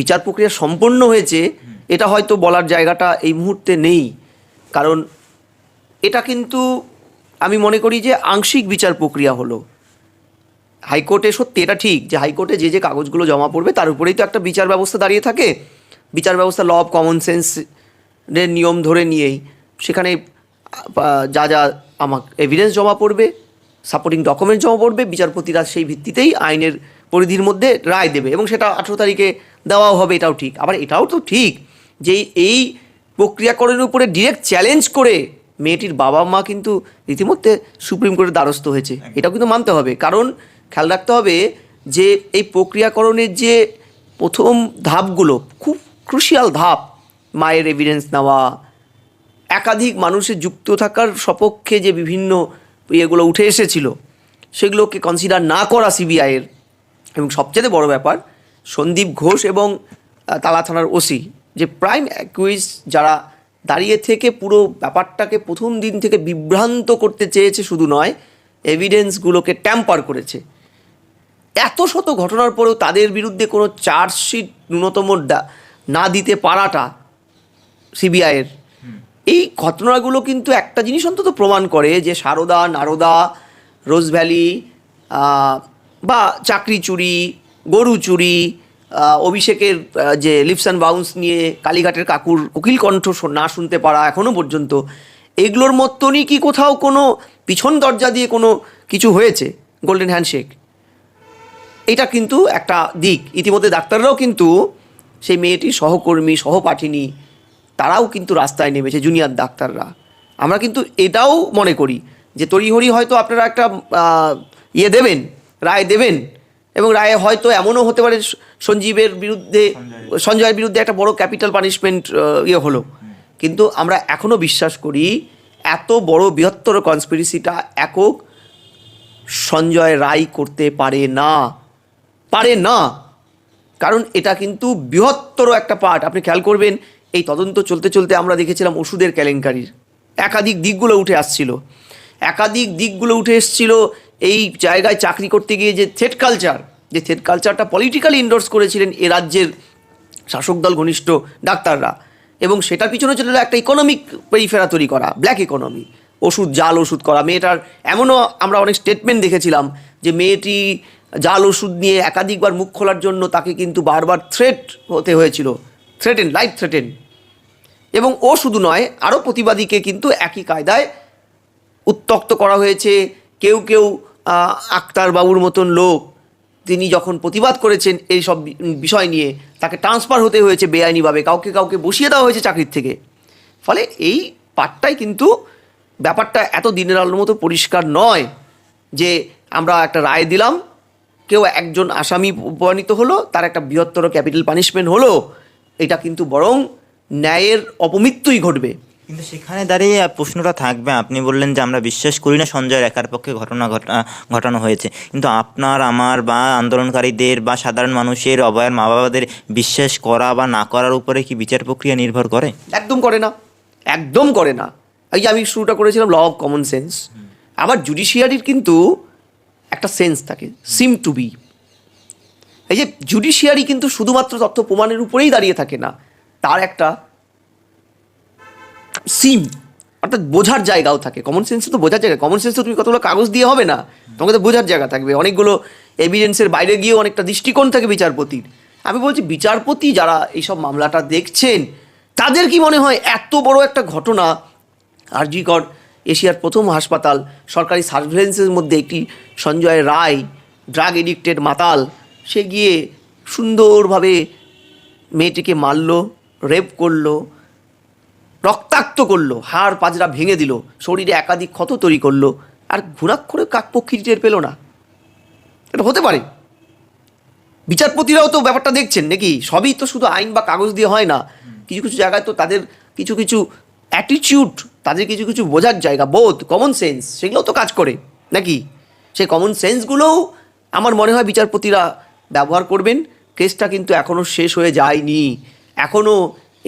বিচার প্রক্রিয়া সম্পন্ন হয়েছে, এটা হয়তো বলার জায়গাটা এই মুহূর্তে নেই। কারণ এটা কিন্তু আমি মনে করি যে আংশিক বিচার প্রক্রিয়া হলো। হাইকোর্টে সত্যি এটা ঠিক যে হাইকোর্টে যে যে কাগজগুলো জমা পড়বে, তার উপরেই তো একটা বিচার ব্যবস্থা দাঁড়িয়ে থাকে। বিচার ব্যবস্থা ল অফ কমন সেন্সের নিয়ম ধরে নিয়েই। সেখানে যা যা আমার এভিডেন্স জমা পড়বে সাপোর্টিং ডকুমেন্ট জমা পড়বে, বিচারপতিরা সেই ভিত্তিতেই আইনের পরিধির মধ্যে রায় দেবে এবং সেটা আঠেরো তারিখে দেওয়াও হবে এটাও ঠিক। আবার এটাও তো ঠিক যে এই প্রক্রিয়াকরণের উপরে ডিরেক্ট চ্যালেঞ্জ করে মেয়েটির বাবা মা কিন্তু রীতিমধ্যে সুপ্রিম কোর্টের দ্বারস্থ হয়েছে। এটাও কিন্তু মানতে হবে। কারণ খেয়াল রাখতে হবে যে এই প্রক্রিয়াকরণের যে প্রথম ধাপগুলো খুব ক্রুশিয়াল ধাপ মায়ের এভিডেন্স নেওয়া একাধিক মানুষের যুক্ত থাকার সপক্ষে যে বিভিন্ন ইয়েগুলো উঠে এসেছিল সেগুলোকে কনসিডার না করা সিবিআইয়ের এবং সবচেয়ে বড় ব্যাপার সন্দীপ ঘোষ এবং তালা থানার ওসি যে প্রাইম অ্যাকুইজ যারা দাঁড়িয়ে থেকে পুরো ব্যাপারটাকে প্রথম দিন থেকে বিভ্রান্ত করতে চেয়েছে শুধু নয় এভিডেন্সগুলোকে ট্যাম্পার করেছে। এত শত ঘটনার পরেও তাদের বিরুদ্ধে কোনো চার্জশিট ন্যূনতম না দিতে পারাটা সিবিআইয়ের এই ঘটনাগুলো কিন্তু একটা জিনিস অন্তত প্রমাণ করে যে সারদা নারদা রোজ ভ্যালি আহ, বা চাকরি চুরি, গরু চুরি অভিষেকের যে লিপস অ্যান্ড বাউন্স নিয়ে কালীঘাটের কাকুর কোকিল কণ্ঠ না শুনতে পারা এখনও পর্যন্ত, এগুলোর মতনই কি কোথাও কোনো পিছন দরজা দিয়ে কোনো কিছু হয়েছে? গোল্ডেন হ্যান্ডশেক এটা কিন্তু একটা দিক। ইতিমধ্যে ডাক্তাররাও কিন্তু সেই মেয়েটির সহকর্মী, সহপাঠিনী, তারাও কিন্তু রাস্তায় নেমেছে জুনিয়র ডাক্তাররা। আমরা কিন্তু এটাও মনে করি যে তড়িহড়ি হয়তো আপনারা একটা ইয়ে দেবেন রায় দেবেন? এবং রায়ে হয়তো এমনও হতে পারে সঞ্জীবের বিরুদ্ধে সঞ্জয়ের বিরুদ্ধে। একটা বড় ক্যাপিটাল পানিশমেন্ট ইয়ে হলো। কিন্তু আমরা এখনও বিশ্বাস করি এত বড় বৃহত্তর কনস্পিরেসিটা একক সঞ্জয় রায় করতে পারে না। পারে না। কারণ এটা কিন্তু বৃহত্তর একটা পার্ট আপনি খেয়াল করবেন এই তদন্ত চলতে চলতে আমরা দেখেছিলাম ওষুধের কেলেঙ্কারির। একাধিক দিকগুলো উঠে আসছিল। একাধিক দিকগুলো উঠে এসছিল এই জায়গায় চাকরি করতে গিয়ে যে থ্রেড কালচার, যে থ্রেড কালচারটা পলিটিক্যালি ইন্ডোর্স করেছিলেন এ রাজ্যের শাসক দল ঘনিষ্ঠ ডাক্তাররা এবং সেটার পিছনে ছিল একটা ইকোনমিক পেরিফেরা তৈরি করা ব্ল্যাক ইকোনমি ওষুধ, জাল ওষুধ করা। মেয়েটার এমনও আমরা অনেক স্টেটমেন্ট দেখেছিলাম যে মেয়েটি জাল ওষুধ নিয়ে একাধিকবার মুখ খোলার জন্য তাকে কিন্তু বারবার থ্রেট হতে হয়েছিল থ্রেটেন লাইফ থ্রেটেন এবং ও শুধু নয়, আরও প্রতিবাদীকে কিন্তু একই কায়দায় উত্তক্ত করা হয়েছে কেউ আক্তার বাবুর মতন লোক, তিনি যখন প্রতিবাদ করেছেন এই সব বিষয় নিয়ে, তাকে ট্রান্সফার হতে হয়েছে বেআইনিভাবে, কাউকে কাউকে বসিয়ে দেওয়া হয়েছে চাকরির থেকে। ফলে এই পার্টটাই কিন্তু ব্যাপারটা এত দিনের আলোর মতো পরিষ্কার নয় যে আমরা একটা রায় দিলাম, কেউ একজন আসামি উপনীত হলো, তার একটা বৃহত্তর ক্যাপিটাল পানিশমেন্ট হলো, এটা কিন্তু বরং ন্যায়ের অপমৃত্যুই ঘটবে। কিন্তু সেখানে দাঁড়িয়ে প্রশ্নটা থাকবে। আপনি বললেন যে আমরা বিশ্বাস করি না সঞ্জয়ের একার পক্ষে ঘটনা ঘটা- ঘটানো হয়েছে। কিন্তু আপনার আমার বা আন্দোলনকারীদের বা সাধারণ মানুষের অভয়ের মা বাবাদের বিশ্বাস করা বা না করার উপরে কি বিচার প্রক্রিয়া নির্ভর করে? একদম করে না। একদম করে না। এই যে আমি শুরুটা করেছিলাম ল অফ কমন সেন্স আবার জুডিশিয়ারির কিন্তু একটা সেন্স থাকে সিম টু বি এই যে জুডিশিয়ারি কিন্তু শুধুমাত্র তথ্য প্রমাণের উপরেই দাঁড়িয়ে থাকে না। তার একটা সিম, অর্থাৎ বোঝার জায়গাও থাকে। কমন সেন্সে তো বোঝার জায়গা। কমন সেন্স তো তুমি কতগুলো কাগজ দিয়ে হবে না? তোমাকে তো বোঝার জায়গা থাকবে। অনেকগুলো এভিডেন্সের বাইরে গিয়েও অনেকটা দৃষ্টিকোণ থাকে বিচারপতির। আমি বলছি, বিচারপতি যারা এইসব মামলাটা দেখছেন, তাদের কি মনে হয় এত বড় একটা ঘটনা? আরজিকর এশিয়ার প্রথম হাসপাতাল, সরকারি সার্ভেলেন্সের মধ্যে একটি সঞ্জয় রায় ড্রাগ এডিক্টেড মাতাল, সে গিয়ে সুন্দরভাবে মেয়েটিকে মারলো রেপ করল রক্তাক্ত করল, হাড় পাজরা ভেঙে দিল, শরীরে একাধিক ক্ষত তৈরি করল, আর ঘুরাক্ষরে কাকপক্ষী টের পেল না। এটা হতে পারে। বিচারপতিরাও তো ব্যাপারটা দেখছেন নাকি? সবই তো শুধু আইন বা কাগজ দিয়ে হয় না। কিছু কিছু জায়গায় তো তাদের কিছু কিছু অ্যাটিটিউড তাদের কিছু কিছু বোঝার জায়গা বোধ কমন সেন্স সেগুলোও তো কাজ করে, নাকি? সেই কমন সেন্সগুলোও আমার মনে হয় বিচারপতিরা ব্যবহার করবেন। কেসটা কিন্তু এখনও শেষ হয়ে যায়নি। এখনও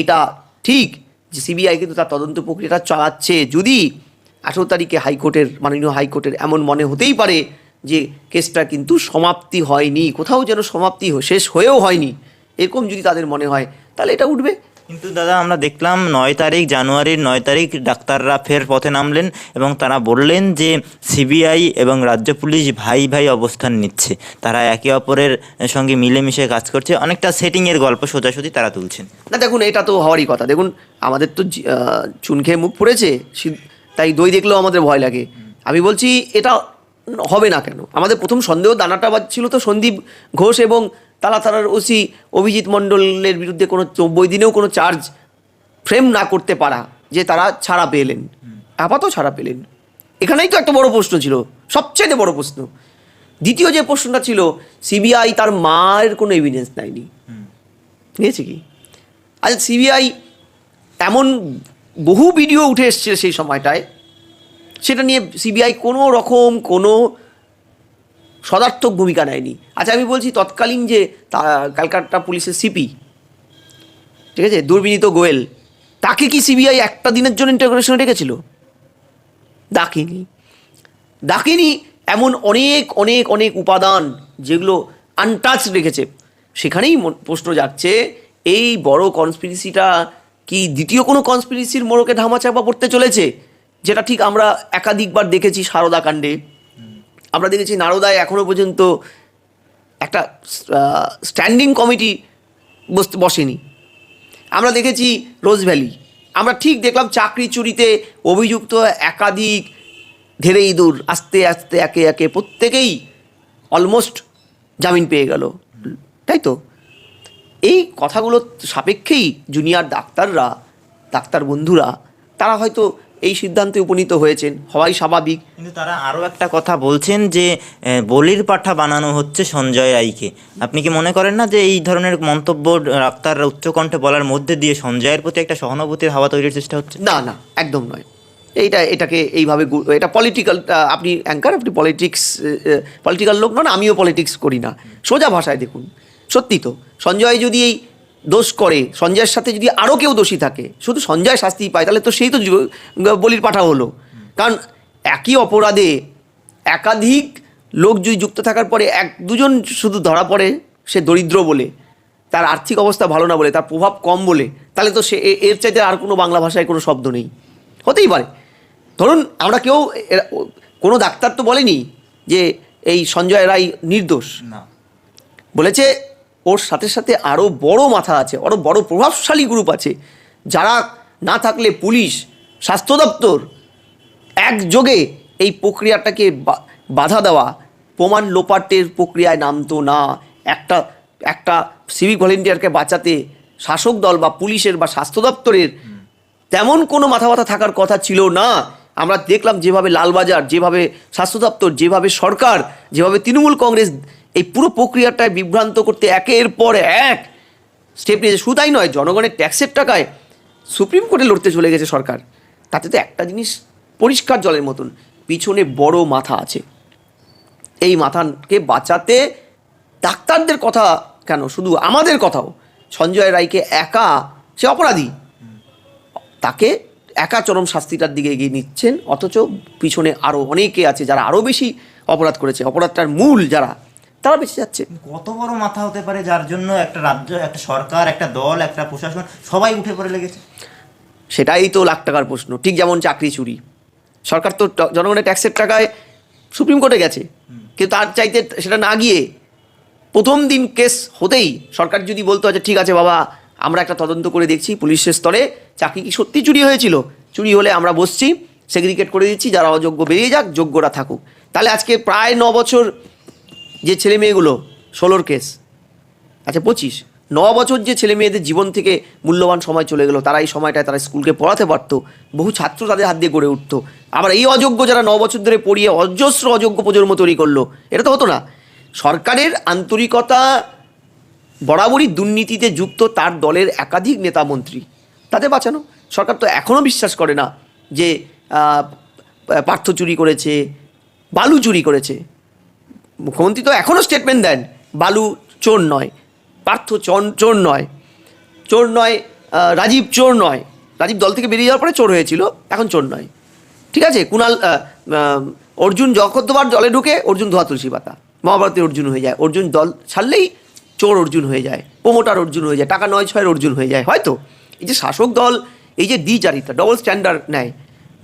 এটা ঠিক যে সিবিআই কিন্তু তার তদন্ত প্রক্রিয়াটা চালাচ্ছে। যদি আঠেরো তারিখে হাইকোর্টের, মাননীয় হাইকোর্টের এমন মনে হতেই পারে যে কেসটা কিন্তু সমাপ্তি হয়নি, কোথাও যেন সমাপ্তি শেষ হয়েও হয়নি, এরকম যদি তাদের মনে হয়, তাহলে এটা উঠবে। কিন্তু দাদা, আমরা দেখলাম নয় তারিখ, জানুয়ারির নয় তারিখ ডাক্তাররা ফের পথে নামলেন এবং তারা বললেন যে সিবিআই এবং রাজ্য পুলিশ ভাই ভাই অবস্থান নিচ্ছে। তারা একে অপরের সঙ্গে মিলেমিশে কাজ করছে। অনেকটা সেটিংয়ের গল্প সোজাসুজি তারা তুলছেন। না, দেখুন, এটা তো হওয়ারই কথা। দেখুন, আমাদের তো চুন খেয়ে মুখ পড়েছে তাই দই দেখলেও আমাদের ভয় লাগে। আমি বলছি, এটা হবে না কেন? আমাদের প্রথম সন্দেহ দানাটা বাজছিল তো সন্দীপ ঘোষ এবং তালাতারার ওসি অভিজিৎ মণ্ডলের বিরুদ্ধে কোনো চব্বই দিনেও কোনো চার্জ ফ্রেম না করতে পারা যে তারা ছাড়া পেলেন। আপাতত ছাড়া পেলেন। এখানেই তো একটা বড় প্রশ্ন ছিল। সবচেয়ে বড় প্রশ্ন। দ্বিতীয় যে প্রশ্নটা ছিল সিবিআই তার মায়ের কোনো এভিডেন্স নেয়নি নিয়েছে কি? আচ্ছা সিবিআই এমন বহু ভিডিও উঠে এসছে সেই সময়টায়। সেটা নিয়ে সিবিআই কোনো রকম কোনো সদার্থক ভূমিকা নেয়নি। আচ্ছা আমি বলছি তৎকালীন যে তা- ক্যালকাটা পুলিশের সিপি, ঠিক আছে, দুর্বিনীত গোয়েল, তাকে কি সিবিআই একটা দিনের জন্য ইন্টারগ্রেশনে রেখেছিল ডাকেনি। ডাকেনি এমন অনেক অনেক অনেক উপাদান যেগুলো আনটাচ রেখেছে। সেখানেই প্রশ্ন যাচ্ছে এই বড় কনস্পিরেসিটা কি দ্বিতীয় কোনো কনস্পিরেসির মোড়কে ধামাচাপা পড়তে চলেছে? যেটা ঠিক আমরা একাধিকবার দেখেছি সারদা কাণ্ডে। আমরা দেখেছি নারদায় এখনও পর্যন্ত একটা স্ট্যান্ডিং কমিটি বসতে বসেনি। আমরা দেখেছি রোজ ভ্যালি আমরা ঠিক দেখলাম চাকরি চুরিতে অভিযুক্ত একাধিক ধেরে ইঁদুর আস্তে আস্তে, একে একে প্রত্যেকেই অলমোস্ট জামিন পেয়ে গেল। তাই তো? এই কথাগুলো সাপেক্ষেই জুনিয়র ডাক্তাররা, ডাক্তার বন্ধুরা, তারা হয়তো এই সিদ্ধান্তে উপনীত হয়েছেন। হওয়াই স্বাভাবিক। কিন্তু তারা আরও একটা কথা বলছেন যে বলির পাঠা বানানো হচ্ছে সঞ্জয় রায়কে। আপনি কি মনে করেন না যে এই ধরনের মন্তব্য ডাক্তাররা উচ্চকণ্ঠে বলার মধ্যে দিয়ে সঞ্জয়ের প্রতি একটা সহানুভূতির হাওয়া তৈরির চেষ্টা হচ্ছে? না না একদম নয়। এইটা এটাকে এইভাবে এটা পলিটিক্যাল আপনি অ্যাঙ্কার আপনি পলিটিক্স পলিটিক্যাল লোক নন আমিও পলিটিক্স করি না। সোজা ভাষায় দেখুন। সত্যি তো সঞ্জয় যদি এই দোষ করে সঞ্জয়ের সাথে যদি আরও কেউ দোষী থাকে শুধু সঞ্জয় শাস্তি পায় তাহলে তো সেই তো বলির পাঠা হলো। কারণ একই অপরাধে একাধিক লোক যদি যুক্ত থাকার পরে এক দুজন শুধু ধরা পড়ে সে দরিদ্র বলে তার আর্থিক অবস্থা ভালো না বলে তার প্রভাব কম বলে তাহলে তো সে এর চাইতে আর কোনো বাংলা ভাষায় কোনো শব্দ নেই। হতেই পারে। ধরুন আমরা কেউ কোনো ডাক্তার তো বলেনি যে এই সঞ্জয় রায় নির্দোষ। না। বলেছে ওর সাথে সাথে আরও বড় মাথা আছে আরও বড় প্রভাবশালী গ্রুপ আছে। যারা না থাকলে পুলিশ, স্বাস্থ্য দপ্তর একযোগে এই প্রক্রিয়াটাকে বাধা দেওয়া, প্রমাণ লোপাটের প্রক্রিয়ায় নামতো না, একটা একটা সিভিক ভলেন্টিয়ারকে বাঁচাতে শাসক দল বা পুলিশের বা স্বাস্থ্য দপ্তরের তেমন কোনো মাথা ব্যথা থাকার কথা ছিল না। আমরা দেখলাম যেভাবে লালবাজার, যেভাবে স্বাস্থ্য দপ্তর, যেভাবে সরকার, যেভাবে তৃণমূল কংগ্রেস এই পুরো প্রক্রিয়াটায় বিভ্রান্ত করতে একের পর এক স্টেপ নিয়েছে। শুধু তাই নয়, জনগণের ট্যাক্সের টাকায় সুপ্রিম কোর্টে লড়তে চলে গেছে সরকার। তাতে তো একটা জিনিস পরিষ্কার জলের মতন, পিছনে বড় মাথা আছে। এই মাথাকে বাঁচাতে ডাক্তারদের কথা কেন? শুধু আমাদের কথাও। সঞ্জয় রায়কে একা, সে অপরাধী। তাকে একা চরম শাস্তিটার দিকে এগিয়ে নিচ্ছেন, অথচ পিছনে আরও অনেকে আছে যারা আরও বেশি অপরাধ করেছে। অপরাধটার মূল যারা তারা বেঁচে যাচ্ছে। কত বড় মাথা হতে পারে যার জন্য একটা রাজ্য একটা সরকার একটা দল একটা প্রশাসন সবাই উঠে পড়ে লেগেছে? সেটাই তো লাখ টাকার প্রশ্ন। ঠিক যেমন চাকরি চুরি। সরকার তো জনগণের ট্যাক্সের টাকায় সুপ্রিম কোর্টে গেছে। কিন্তু তার চাইতে সেটা না গিয়ে প্রথম দিন কেস হতেই সরকার যদি বলতো আচ্ছা ঠিক আছে বাবা আমরা একটা তদন্ত করে দেখছি পুলিশের স্তরে চাকরি কি সত্যি চুরি হয়েছিল? চুরি হলে আমরা বসছি সেগ্রিগেট করে দিচ্ছি যারা অযোগ্য বেরিয়ে যাক যোগ্যরা থাকুক। তাহলে আজকে প্রায় ন বছর যে ছেলে মেয়েগুলো, ষোলোর কেস আচ্ছা পঁচিশ, ন বছর যে ছেলে মেয়েদের জীবন থেকে মূল্যবান সময় চলে গেল, তারা এই সময়টায় তারা স্কুলকে পড়াতে পারতো, বহু ছাত্র তাদের হাত দিয়ে গড়ে উঠতো। আবার এই অযোগ্য যারা ন বছর ধরে পড়িয়ে অজস্র অযোগ্য প্রজন্ম তৈরি করল, এটা তো হতো না। সরকারের আন্তরিকতা বরাবরই দুর্নীতিতে যুক্ত তার দলের একাধিক নেতা মন্ত্রী, তাদের বাঁচানো। সরকার তো এখনও বিশ্বাস করে না যে পার্থ চুরি করেছে, বালু চুরি করেছে। মুখ্যমন্ত্রী তো এখনও স্টেটমেন্ট দেন, বালু চোর নয়, পার্থ চোর চোর নয় চোর নয় রাজীব চোর নয়, রাজীব দল থেকে বেরিয়ে যাওয়ার পরে চোর হয়েছিল, এখন চোর নয়। ঠিক আছে? কুণাল অর্জুন যখন জলে ঢুকে, অর্জুন ধোয়া তুলসী পাতা। মহাভারতে অর্জুন হয়ে যায়। অর্জুন দল ছাড়লেই চোর অর্জুন হয়ে যায়, প্রমোটার অর্জুন হয়ে যায়, টাকা নয় ছয়ের অর্জুন হয়ে যায়, হয়তো? এই যে শাসক দল, এই যে দ্বিচারিতা ডবল স্ট্যান্ডার্ড নেয়,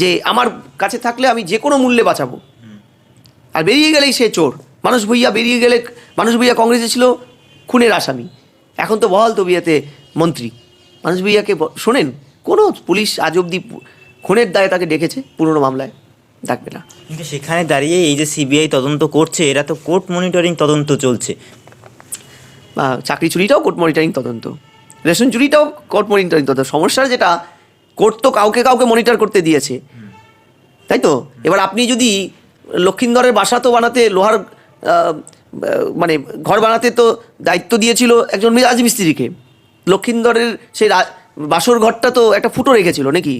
যে আমার কাছে থাকলে আমি যে কোনো মূল্যে বাঁচাবো। আর বেরিয়ে গেলেই সে চোর। মানুষ ভুইয়া বেরিয়ে গেলে মানুষ ভুইয়া কংগ্রেসে ছিল খুনের আসামি। এখন তো বহাল তবিয়াতে মন্ত্রী। মানুষ ভুইয়াকে শোনেন? কোনো পুলিশ আজ অব্দি খুনের দায়ে তাকে ডেকেছে পুরনো মামলায়। ডাকবে না। কিন্তু সেখানে দাঁড়িয়ে এই যে সিবিআই তদন্ত করছে এরা তো কোর্ট মনিটরিং তদন্ত চলছে। বা চাকরি চুরিটাও কোর্ট মনিটরিং তদন্ত। রেশন চুরিটাও কোর্ট মনিটরিং তদন্ত। সমস্যা যেটা কোর্ট তো কাউকে কাউকে মনিটর করতে দিয়েছে। তাই তো? এবার আপনি যদি লক্ষিন্দরের বাসা তো বানাতে লোহার মানে ঘর বানাতে তো দায়িত্ব দিয়েছিল একজন রাজমিস্ত্রিকে লক্ষিন্দরের সেই বাসর ঘরটা তো একটা ফুটো রেখেছিল নাকি?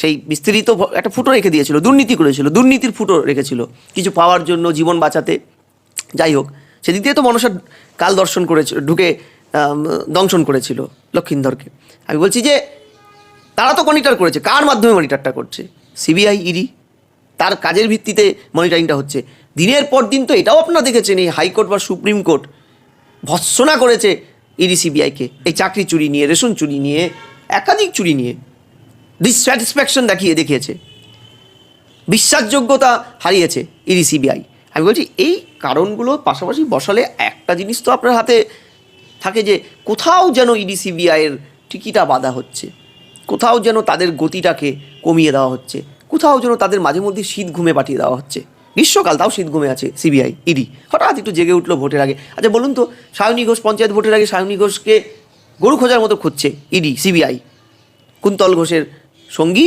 সেই মিস্ত্রি তো একটা ফুটো রেখে দিয়েছিল, দুর্নীতি করেছিল, দুর্নীতির ফুটো রেখেছিল, কিছু পাওয়ার জন্য জীবন বাঁচাতে। যাই হোক, সেদিক দিয়ে তো মনসা কাল দর্শন করেছিল ঢুকে দংশন করেছিল লক্ষিন্দরকে। আমি বলছি যে, তারা তো মনিটর করেছে, কার মাধ্যমে মনিটরটা করছে? CBI, ED? তার কাজের ভিত্তিতে মনিটরিংটা হচ্ছে। দিনের পর দিন তো এটাও আপনারা দেখেছেন এই হাইকোর্ট বা সুপ্রিম কোর্ট ভৎসনা করেছে ইডি সিবিআইকে। এই চাকরি চুরি নিয়ে, রেশন চুরি নিয়ে, একাধিক চুরি নিয়ে ডিসস্যাটিসফ্যাকশন দেখিয়ে দেখিয়েছে। বিশ্বাসযোগ্যতা হারিয়েছে ইডি সিবিআই। আমি বলছি, এই কারণগুলো পাশাপাশি বসালে একটা জিনিস তো আপনার হাতে থাকে যে, কোথাও যেন ইডি সিবিআইয়ের টিকিটা বাঁধা হচ্ছে। কোথাও যেন তাদের গতিটাকে কমিয়ে দেওয়া হচ্ছে। কোথাও যেন তাদের মাঝে মধ্যে শীত ঘুমে পাঠিয়ে দেওয়া হচ্ছে। গ্রীষ্মকাল তাও শীত ঘুমে আছে সিবিআই ইডি হঠাৎ একটু জেগে উঠল ভোটের আগে। আচ্ছা বলুন তো সায়নী ঘোষ পঞ্চায়েত ভোটের আগে সায়নী ঘোষকে গরু খোঁজার মতো খুঁজছে ইডি সিবিআই কুন্তল ঘোষের সঙ্গী,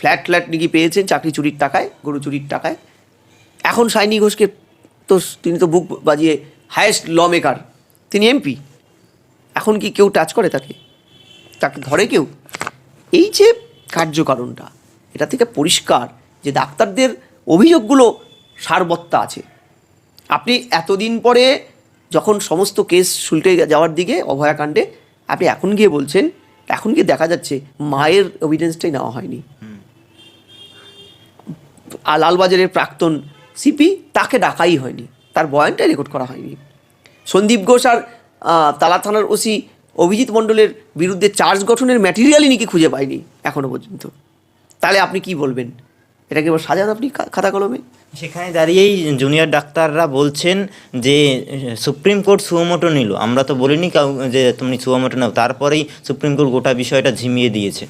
ফ্ল্যাট ফ্ল্যাট নাকি পেয়েছেন চাকরি চুরির টাকায়, গরু চুরির টাকায়। এখন সাইনি ঘোষকে তো তিনি তো বুক বাজিয়ে হায়েস্ট ল মেকার তিনি এমপি এখন কি কেউ টাচ করে তাকে? তাকে ধরে কেউ? এই যে কার্যকারণটা, এটা থেকে পরিষ্কার যে ডাক্তারদের অভিযোগগুলো সারবত্তা আছে। আপনি এতদিন পরে যখন সমস্ত কেস শুল্টে যাওয়ার দিকে অভয়াকাণ্ডে আপনি এখন গিয়ে বলছেন, এখন গিয়ে দেখা যাচ্ছে মায়ের এভিডেন্সটাই নেওয়া হয়নি। আর লালবাজারের প্রাক্তন সিপি তাকে ডাকাই হয়নি, তার বয়ানটাই রেকর্ড করা হয়নি। সন্দীপ ঘোষ আর তালা থানার ওসি অভিজিৎ মণ্ডলের বিরুদ্ধে চার্জ গঠনের ম্যাটেরিয়ালই নাকি খুঁজে পায়নি এখনও পর্যন্ত। তাহলে আপনি কি বলবেন? এটাকে এবার সাজান আপনি খাতা কলমে সেখানে দাঁড়িয়েই জুনিয়র ডাক্তাররা বলছেন যে সুপ্রিম কোর্ট সুমোটো নিল। আমরা তো বলিনি কাউ যে তুমি সুমোটো নাও। তারপরেই সুপ্রিম কোর্ট গোটা বিষয়টা ঝিমিয়ে দিয়েছে।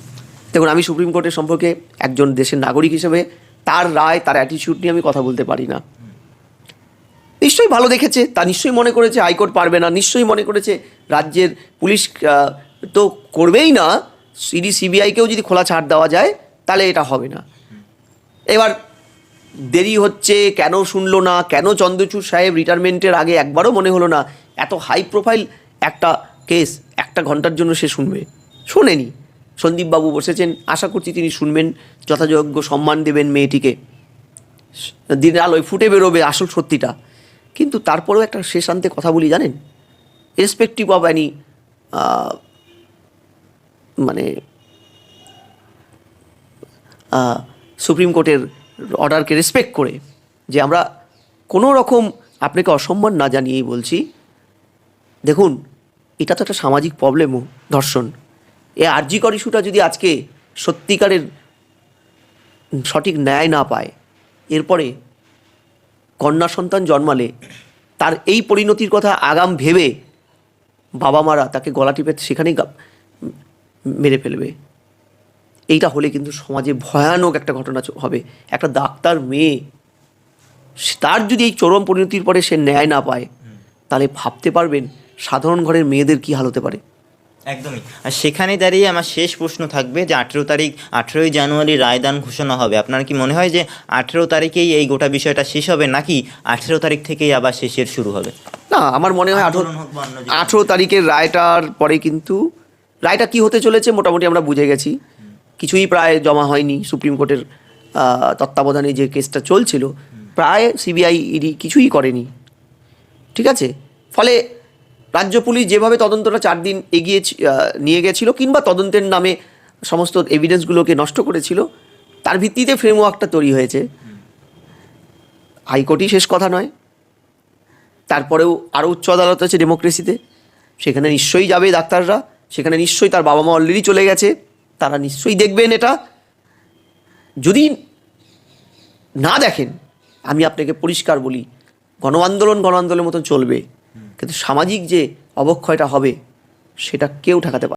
দেখুন আমি সুপ্রিম কোর্টের সম্পর্কে একজন দেশের নাগরিক হিসেবে তার রায় তার অ্যাটিটিউড নিয়ে আমি কথা বলতে পারি না। নিশ্চয়ই ভালো দেখেছে তা নিশ্চয়ই মনে করেছে হাইকোর্ট পারবে না। নিশ্চয়ই মনে করেছে রাজ্যের পুলিশ তো করবেই না। সিডি সিবিআইকেও যদি খোলা ছাড় দেওয়া যায় তাহলে এটা হবে না। এবার দেরি হচ্ছে, কেন শুনলো না, কেন চন্দ্রচূড় সাহেব রিটায়ারমেন্টের আগে একবারও মনে হলো না? এত হাই প্রোফাইল একটা কেস একটা ঘণ্টার জন্য সে শুনবে। শোনেনি। সন্দীপবাবু বসেছেন, আশা করছি তিনি শুনবেন, যথাযোগ্য সম্মান দেবেন মেয়েটিকে। দিনের আলোয় ফুটে বেরোবে আসল সত্যিটা। কিন্তু তারপরেও একটা শেষ আনতে কথা বলি, জানেন? রেসপেক্টিভ অফ অ্যানি মানে সুপ্রিম কোর্টের অর্ডারকে রেসপেক্ট করে যে আমরা কোনো রকম আপনাকে অসম্মান না জানিয়েই বলছি। দেখুন, এটা তো একটা সামাজিক প্রবলেমও ধর্ষণ। এ আর্জিকর ইস্যুটা যদি আজকে সত্যিকারের সঠিক ন্যায় না পায়, এরপরে কন্যা সন্তান জন্মালে তার এই পরিণতির কথা আগাম ভেবে বাবা মারা তাকে গলা টিপে সেখানেই মেরে ফেলবে। এইটা হলে কিন্তু সমাজে ভয়ানক একটা ঘটনা হবে। একটা ডাক্তার মেয়ে তার যদি এই চরম পরিণতির পরে সে ন্যায় না পায় তাহলে ভাবতে পারবেন সাধারণ ঘরের মেয়েদের কি হাল হতে পারে? একদমই। আর সেখানে দাঁড়িয়ে আমার শেষ প্রশ্ন থাকবে যে আঠেরো তারিখ আঠেরোই জানুয়ারি রায়দান ঘোষণা হবে। আপনার কি মনে হয় যে আঠেরো তারিখেই এই গোটা বিষয়টা শেষ হবে নাকি আঠেরো তারিখ থেকেই আবার শেষের শুরু হবে? না আমার মনে হয় আঠেরো আঠেরো তারিখের রায়টার পরে কিন্তু রায়টা কি হতে চলেছে মোটামুটি আমরা বুঝে গেছি। কিছুই প্রায় জমা হয়নি সুপ্রিম কোর্টের তত্ত্বাবধানে যে কেসটা চলছিল, প্রায় সিবিআই ইডি কিছুই করেনি। ঠিক আছে? ফলে রাজ্য পুলিশ যেভাবে তদন্তটা চার দিন এগিয়ে নিয়ে গেছিল কিংবা তদন্তের নামে সমস্ত এভিডেন্সগুলোকে নষ্ট করেছিল, তার ভিত্তিতে ফ্রেমওয়ার্কটা তৈরি হয়েছে। হাইকোর্টই শেষ কথা নয়। তারপরেও আরও উচ্চ আদালত আছে ডেমোক্রেসিতে। সেখানে নিশ্চয়ই যাবে ডাক্তাররা। সেখানে নিশ্চয়ই তার বাবা মা অলরেডি চলে গেছে। তারা নিশ্চয়ই দেখবেন এটা যদি না দেখেন, আমি আপনাকে পরিষ্কার বলি গণ আন্দোলন গণ আন্দোলনের মতন চলবে, কিন্তু সামাজিক যে অবক্ষয়টা হবে, সেটা কেউ ঠেকাতে পারে।